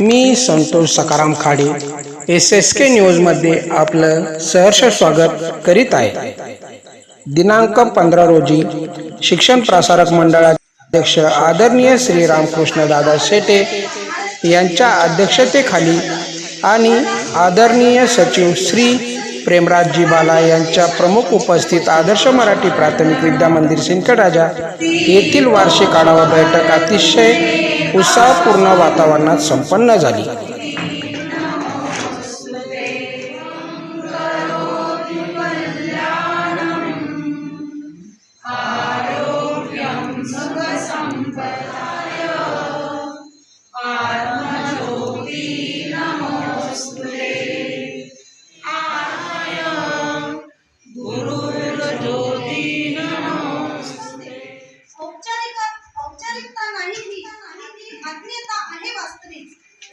मी Santosh Sakaram Khade S S K न्यूजमध्ये आपलं सहर्ष स्वागत करीत आहे. दिनांक पंधरा रोजी शिक्षण प्रसारक मंडळाचे अध्यक्ष आदरणीय श्री रामकृष्ण दादा शेटे यांच्या अध्यक्षतेखाली आणि आदरणीय सचिव श्री प्रेमराजजी बाला यांच्या प्रमुख उपस्थित आदर्श मराठी प्राथमिक विद्या मंदिर सिंकराजा येथील वार्षिक आढावा बैठक अतिशय उत्साहपूर्ण वातावरणात संपन्न झाली. औपचारिक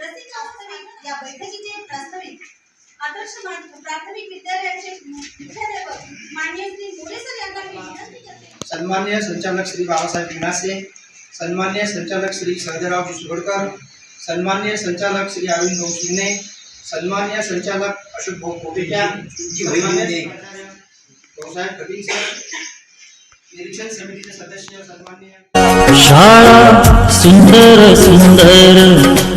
रसिक वास्तविक या बैठकीचे प्रास्ताविक आदर्श प्राथमिक विद्यालयाचे मुख्याध्यापक मान्य श्री मोरे सर यांना विनंती करते सन्मान्य संचालक श्री बाबासाहेब विनासे सन्मान्य संचालक श्री सहदेवराव सुगडकर सन्मान्य संचालक श्री अरविंद भाऊ शिंदे सन्मान्य संचालक अशोक भाऊ कोटेच्या भाऊसाहेब सर निरीक्षण समितीचे सदस्य सन्मान्य शाळा सुंदर सुंदर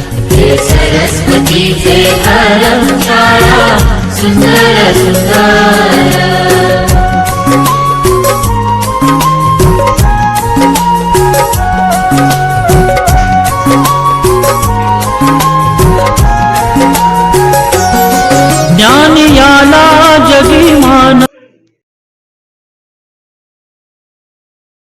सरस्वतीचे घर